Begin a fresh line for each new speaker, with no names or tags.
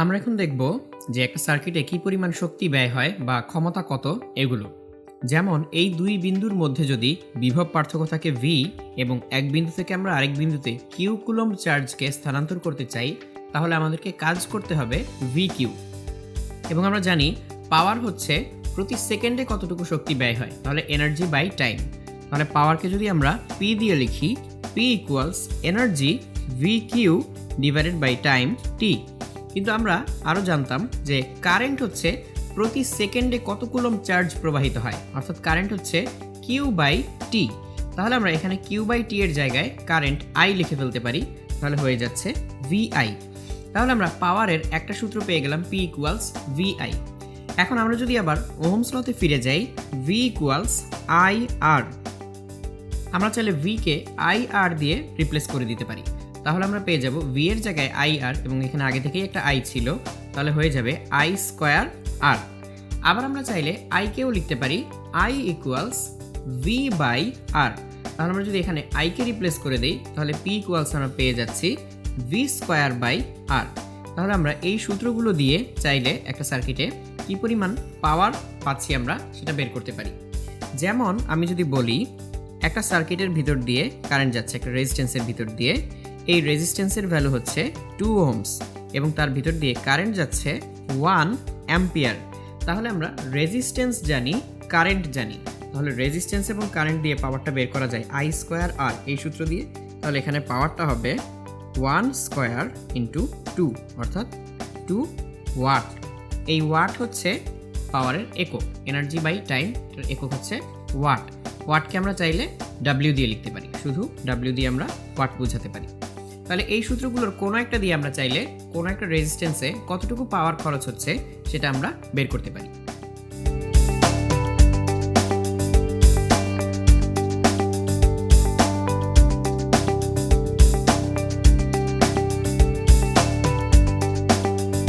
আমরা এখন দেখব যে একটা সার্কিটে কি পরিমাণ শক্তি ব্যয় হয় বা ক্ষমতা কত এগুলো। যেমন এই দুই বিন্দুর মধ্যে যদি বিভব পার্থক্য থাকে ভি এবং এক বিন্দু থেকে আমরা আরেক বিন্দুতে কিউ কুলম্ব চার্জকে স্থানান্তর করতে চাই, তাহলে আমাদেরকে কাজ করতে হবে ভি কিউ এবং আমরা জানি পাওয়ার হচ্ছে প্রতি সেকেন্ডে কতটুকু শক্তি ব্যয় হয়, তাহলে এনার্জি বাই টাইম তাহলে পাওয়ারকে যদি আমরা পি দিয়ে লিখি P equals energy V Q divided by time T কিন্তু আমরা আরও জানতাম যে কারেন্ট হচ্ছে প্রতি সেকেন্ডে কত কুলম চার্জ প্রবাহিত হয়। অর্থাৎ কারেন্ট হচ্ছে কিউ বাই টি তাহলে আমরা এখানে কিউ বাই টি এর জায়গায় কারেন্ট আই লিখে ফেলতে পারি। তাহলে হয়ে যাচ্ছে ভিআই তাহলে আমরা পাওয়ারের একটা সূত্র পেয়ে গেলাম পি ইকুয়ালস ভিআই এখন আমরা যদি আবার ওহমস লতে ফিরে যাই ভি ইকুয়ালস আই আর আমরা চাইলে ভি কে আই আর দিয়ে রিপ্লেস করে দিতে পারি। তাহলে আমরা পেয়ে যাব ভি এর জায়গায় আই আর এবং এখানে আগে থেকেই একটা আই ছিল, তাহলে হয়ে যাবে আই স্কোয়ার আর আবার আমরা চাইলে আই কেও লিখতে পারি I equals V by R তাহলে আমরা যদি এখানে আই কে রিপ্লেস করে দিই, তাহলে পি ইকুয়ালস আমরা পেয়ে যাচ্ছি ভি স্কোয়ার বাই আর তাহলে আমরা এই সূত্রগুলো দিয়ে চাইলে একটা সার্কিটে কি পরিমাণ পাওয়ার পাচ্ছি আমরা সেটা বের করতে পারি। যেমন আমি যদি বলি, একটা সার্কিটের ভিতর দিয়ে কারেন্ট যাচ্ছে, একটা রেজিস্ট্যান্সের ভিতর দিয়ে এই রেজিস্ট্যান্সের ভ্যালু হচ্ছে টু ওহমস এবং তার ভিতর দিয়ে কারেন্ট যাচ্ছে ওয়ান অ্যাম্পিয়ার তাহলে আমরা রেজিস্ট্যান্স জানি কারেন্ট জানি। তাহলে রেজিস্ট্যান্স এবং কারেন্ট দিয়ে পাওয়ারটা বের করা যায় আই স্কোয়ার আর এই সূত্র দিয়ে। তাহলে এখানে পাওয়ারটা হবে ওয়ান স্কোয়ার ইন্টু টু অর্থাৎ টু ওয়াট এই ওয়াট হচ্ছে পাওয়ারের একক এনার্জি বাই টাইম একক হচ্ছে ওয়াট ওয়াটকে আমরা চাইলে ডাব্লিউ দিয়ে লিখতে পারি, শুধু ডাব্লিউ দিয়ে আমরা ওয়াট বোঝাতে পারি। তাহলে এই সূত্রগুলোর কোনো একটা দিয়ে আমরা চাইলে কোনো একটা রেজিস্ট্যান্সে কতটুকু পাওয়ার খরচ হচ্ছে সেটা আমরা বের করতে পারি।